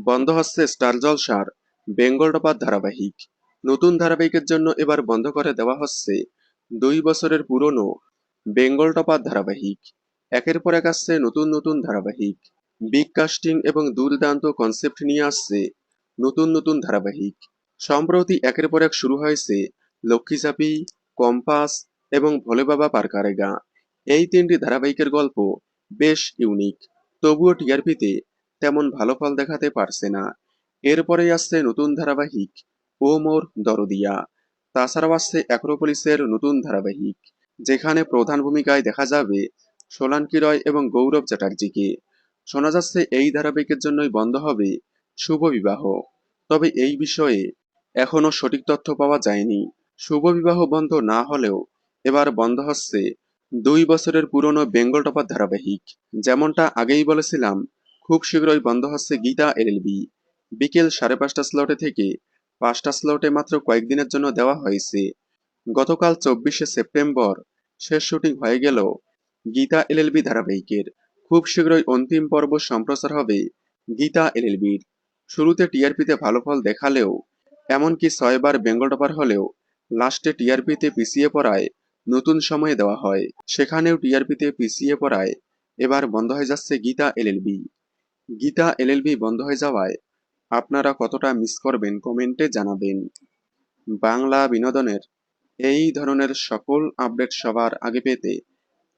বন্ধ হচ্ছে স্টার জলসার বেঙ্গল টপার ধারাবাহিক। নতুন ধারাবাহিকের জন্য এবার বন্ধ করে দেওয়া হচ্ছে দুই বছরের পুরনো বেঙ্গল টপার ধারাবাহিক। একের পর এক আসছে নতুন নতুন ধারাবাহিক। বিগ কাস্টিং এবং দুর্দান্ত কনসেপ্ট নিয়ে আসছে নতুন নতুন ধারাবাহিক। সম্প্রতি একের পর এক শুরু হয়েছে লক্ষ্মীচাপি কম্পাস এবং ভোলে বাবা পারকারেগা এই তিনটি ধারাবাহিকের গল্প বেশ ইউনিক। তবুও টিআরপিতে তেমন ভালো ফল দেখাতে পারছে না। এরপরেই আসছে নতুন ধারাবাহিক, ও মোর দরদিয়া। তাছাড়াও আসছে অ্যাক্রোপলিসের নতুন ধারাবাহিক, যেখানে প্রধান ভূমিকায় দেখা যাবে সোলাঙ্কি রয় এবং গৌরব চ্যাটার্জিকে। শোনা যাচ্ছে এই ধারাবাহিকের জন্যই বন্ধ হবে শুভ বিবাহ। তবে এই বিষয়ে এখনও সঠিক তথ্য পাওয়া যায়নি। শুভ বিবাহ বন্ধ না হলেও এবার বন্ধ হচ্ছে দুই বছরের পুরনো বেঙ্গল টপার ধারাবাহিক, যেমনটা আগেই বলেছিলাম খুব শীঘ্রই বন্ধ হচ্ছে গীতা এলএলবি। বিকেল সাড়ে পাঁচটা স্লটে থেকে পাঁচটা স্লটে মাত্র কয়েকদিনের জন্য দেওয়া হয়েছে। গতকাল চব্বিশে সেপ্টেম্বর শেষ শুটিং হয়ে গেল গীতা এলএলবি ধারাবাহিকের। খুব শীঘ্রই অন্তিম পর্ব সম্প্রচার হবে গীতা এলএলবির। শুরুতে টিআরপিতে ভালো ফল দেখালেও, এমনকি ছয়বার বেঙ্গল টপার হলেও লাস্টে টিআরপিতে পিছিয়ে পড়ায় নতুন সময়ে দেওয়া হয়। সেখানেও টিআরপিতে পিছিয়ে পড়ায়, এবার বন্ধ হয়ে যাচ্ছে গীতা এলএলবি। গীতা এলএলবি বন্ধ হয়ে যাওয়ায় আপনারা কতটা মিস করবেন কমেন্টে জানাবেন। বাংলা বিনোদনের এই ধরনের সকল আপডেট সবার আগে পেতে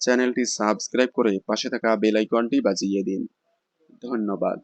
চ্যানেলটি সাবস্ক্রাইব করে পাশে থাকা বেলাইকনটি বাজিয়ে দিন। ধন্যবাদ।